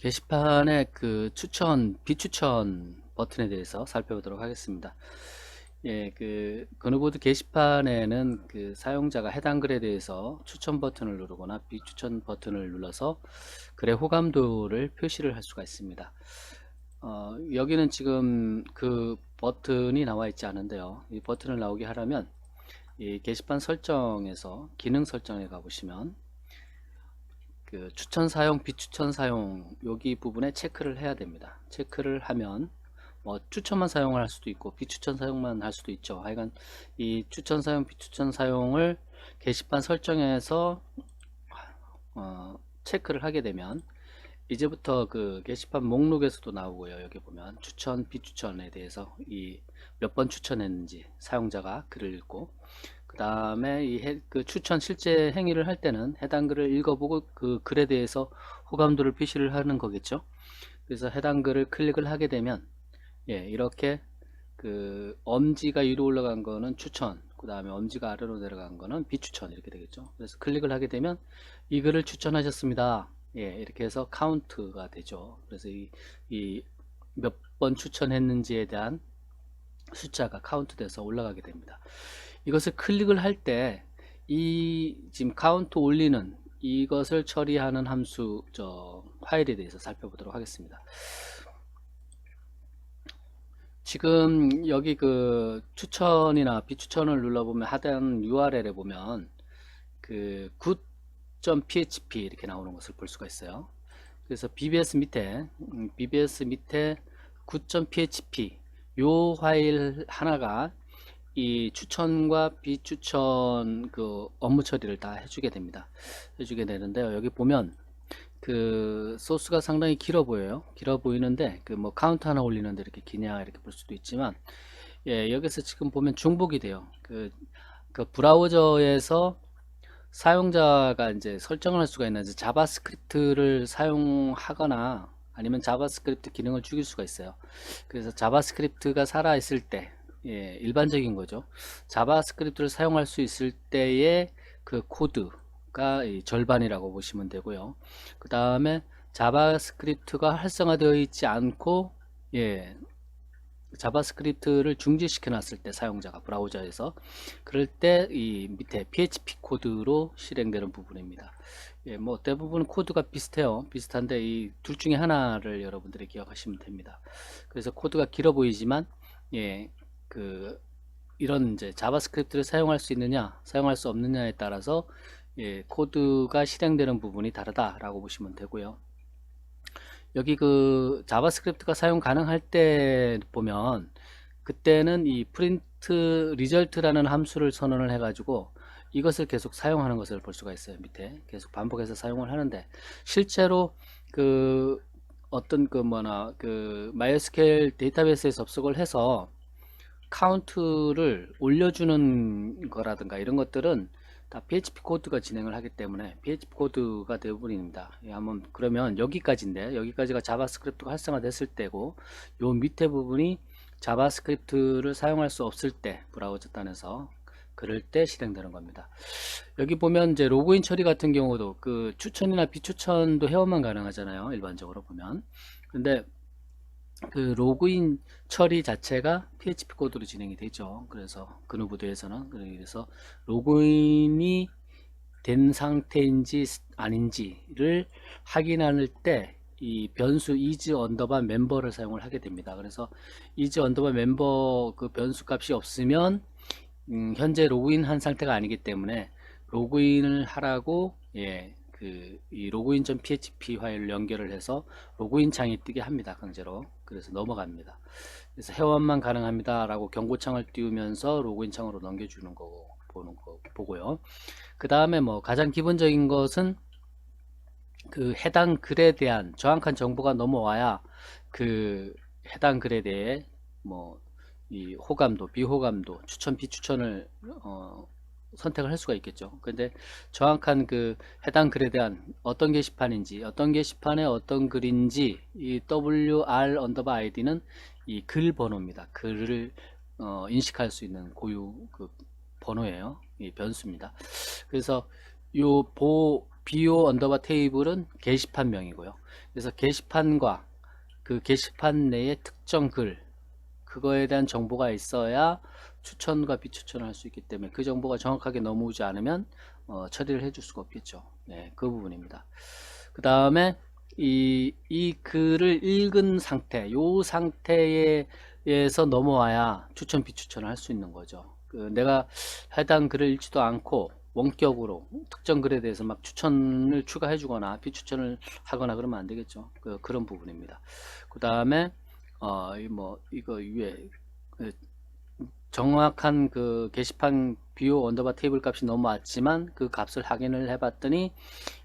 게시판의 그 추천, 비추천 버튼에 대해서 살펴보도록 하겠습니다. 예, 그 건우보드 게시판에는 그 사용자가 해당 글에 대해서 추천 버튼을 누르거나 비추천 버튼을 눌러서 글의 호감도를 표시를 할 수가 있습니다. 어, 여기는 지금 그 버튼이 나와 있지 않은데요. 이 버튼을 나오게 하려면 이 게시판 설정에서 기능 설정에 가보시면 그 추천 사용, 비추천 사용 여기 부분에 체크를 해야 됩니다. 체크를 하면 뭐 추천만 사용을 할 수도 있고 비추천 사용만 할 수도 있죠. 하여간 이 추천 사용, 비추천 사용을 게시판 설정에서 어, 체크를 하게 되면 이제부터 그 게시판 목록에서도 나오고요. 여기 보면 추천, 비추천에 대해서 이 몇 번 추천했는지 사용자가 글을 읽고 그 다음에 이그 추천 실제 행위를 할 때는 해당 글을 읽어보고 그 글에 대해서 호감도를 표시를 하는 거겠죠. 그래서 해당 글을 클릭을 하게 되면 예 이렇게 그 엄지가 위로 올라간 거는 추천 그 다음에 엄지가 아래로 내려간 거는 비추천 이렇게 되겠죠. 그래서 클릭을 하게 되면 이 글을 추천하셨습니다. 예 이렇게 해서 카운트가 되죠. 그래서 이몇번 추천했는지에 대한 숫자가 카운트 돼서 올라가게 됩니다. 이것을 클릭을 할 때 이 지금 카운트 올리는 이것을 처리하는 함수 저 파일에 대해서 살펴보도록 하겠습니다. 지금 여기 그 추천이나 비추천을 눌러보면 하단 URL에 보면 그 good.php 이렇게 나오는 것을 볼 수가 있어요. 그래서 BBS 밑에 음, BBS 밑에 good.php 요 파일 하나가 이 추천과 비추천 그 업무 처리를 다 해주게 됩니다. 해주게 되는데요. 여기 보면 그 소스가 상당히 길어 보여요. 길어 보이는데 그 뭐 카운트 하나 올리는데 이렇게 기냐 이렇게 볼 수도 있지만 예 여기서 지금 보면 중복이 돼요. 그, 그 브라우저에서 사용자가 이제 설정을 할 수가 있는 자바스크립트를 사용하거나 아니면 자바스크립트 기능을 죽일 수가 있어요. 그래서 자바스크립트가 살아 있을 때 예, 일반적인 거죠. 자바스크립트를 사용할 수 있을 때의 그 코드가 절반이라고 보시면 되고요. 그 다음에 자바스크립트가 활성화되어 있지 않고 예, 자바스크립트를 중지시켜 놨을 때 사용자가 브라우저에서 그럴 때 이 밑에 PHP 코드로 실행되는 부분입니다. 예, 뭐 대부분 코드가 비슷해요. 비슷한데 이 둘 중에 하나를 여러분들이 기억하시면 됩니다. 그래서 코드가 길어 보이지만 예, 그 이런 이제 자바스크립트를 사용할 수 있느냐, 사용할 수 없느냐에 따라서 예, 코드가 실행되는 부분이 다르다라고 보시면 되고요. 여기 그 자바스크립트가 사용 가능할 때 보면 그때는 이 프린트 리절트라는 함수를 선언을 해가지고 이것을 계속 사용하는 것을 볼 수가 있어요. 밑에 계속 반복해서 사용을 하는데 실제로 그 어떤 그 뭐나 그 MySQL 데이터베이스에 접속을 해서 카운트를 올려주는 거라든가 이런 것들은 다 PHP 코드가 진행을 하기 때문에 PHP 코드가 대부분입니다. 예, 한번 그러면 여기까지인데 여기까지가 자바스크립트가 활성화됐을 때고 요 밑에 부분이 자바스크립트를 사용할 수 없을 때 브라우저 단에서 그럴 때 실행되는 겁니다. 여기 보면 이제 로그인 처리 같은 경우도 그 추천이나 비추천도 회원만 가능하잖아요. 일반적으로 보면. 근데 그 로그인 처리 자체가 PHP 코드로 진행이 되죠. 그래서 그누보드에서는 그래서 로그인이 된 상태인지 아닌지를 확인할 때 이 변수 is 언더바 멤버를 사용을 하게 됩니다. 그래서 is 언더바 멤버 그 변수 값이 없으면 음, 현재 로그인 한 상태가 아니기 때문에 로그인을 하라고 예, 그 이 로그인.php 파일을 연결을 해서 로그인 창이 뜨게 합니다. 강제로. 그래서 넘어갑니다. 그래서 회원만 가능합니다. 라고 경고창을 띄우면서 로그인 창으로 넘겨주는 거 보는 거 보고요. 그 다음에 뭐 가장 기본적인 것은 그 해당 글에 대한 정확한 정보가 넘어와야 그 해당 글에 대해 뭐 이 호감도, 비호감도, 추천, 비추천을 어 선택을 할 수가 있겠죠. 근데 정확한 그 해당 글에 대한 어떤 게시판인지, 어떤 게시판에 어떤 글인지 이 WR 언더바 ID는 이 글 번호입니다. 글을 어 인식할 수 있는 고유 그 번호예요. 이 변수입니다. 그래서 요 보 BO 언더바 테이블은 게시판명이고요. 그래서 게시판과 그 게시판 내에 특정 글 그거에 대한 정보가 있어야 추천과 비추천을 할 수 있기 때문에 그 정보가 정확하게 넘어오지 않으면 어, 처리를 해줄 수가 없겠죠. 네, 그 부분입니다. 그 다음에 이, 이 글을 읽은 상태, 요 상태에서 넘어와야 추천, 비추천을 할 수 있는 거죠. 그 내가 해당 글을 읽지도 않고 원격으로 특정 글에 대해서 막 추천을 추가해 주거나 비추천을 하거나 그러면 안 되겠죠. 그, 그런 부분입니다. 그 다음에, 어, 이 뭐, 이거 위에, 그 정확한 그 게시판 비오 언더바 테이블 값이 넘어왔지만 그 값을 확인을 해봤더니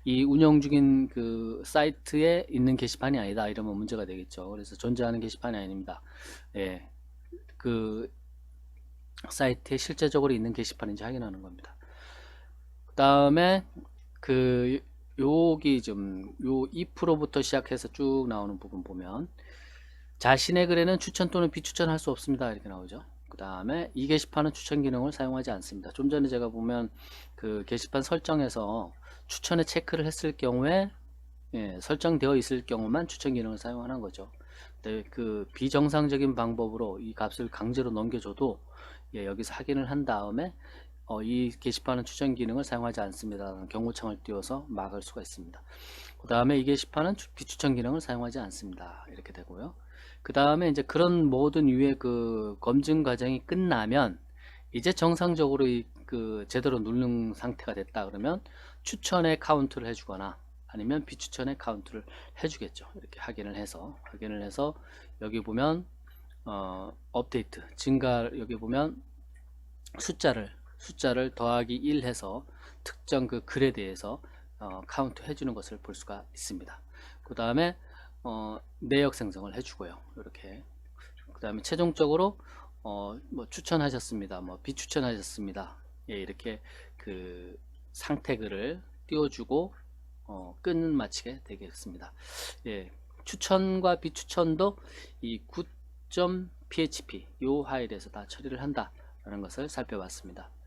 이 운영 중인 그 사이트에 있는 게시판이 아니다 이러면 문제가 되겠죠. 그래서 존재하는 게시판이 아닙니다. 예, 그 사이트에 실제적으로 있는 게시판인지 확인하는 겁니다. 그 다음에 그 여기 좀요 2%부터 시작해서 쭉 나오는 부분 보면 자신의 글에는 추천 또는 비추천할 수 없습니다 이렇게 나오죠. 그 다음에 이 게시판은 추천 기능을 사용하지 않습니다. 좀 전에 제가 보면 그 게시판 설정에서 추천에 체크를 했을 경우에 예, 설정되어 있을 경우만 추천 기능을 사용하는 거죠. 그 비정상적인 방법으로 이 값을 강제로 넘겨줘도 예, 여기서 확인을 한 다음에 어, 이 게시판은 추천 기능을 사용하지 않습니다. 경고창을 띄워서 막을 수가 있습니다. 그 다음에 이 게시판은 추- 비추천 기능을 사용하지 않습니다. 이렇게 되고요. 그 다음에 이제 그런 모든 유의 그 검증 과정이 끝나면 이제 정상적으로 이 그 제대로 누르는 상태가 됐다 그러면 추천에 카운트를 해 주거나 아니면 비추천에 카운트를 해 주겠죠. 이렇게 확인을 해서 확인을 해서 여기 보면 어, 업데이트 증가 여기 보면 숫자를 숫자를 더하기 1 해서 특정 그 글에 대해서 어, 카운트 해주는 것을 볼 수가 있습니다. 그 다음에 어, 내역 생성을 해주고요. 이렇게 그 다음에 최종적으로 어, 뭐 추천하셨습니다. 뭐 비추천하셨습니다. 예, 이렇게 그 상태 글을 띄워주고 어, 끈 마치게 되겠습니다. 예, 추천과 비추천도 이 9.php 요 파일에서 다 처리를 한다라는 것을 살펴봤습니다.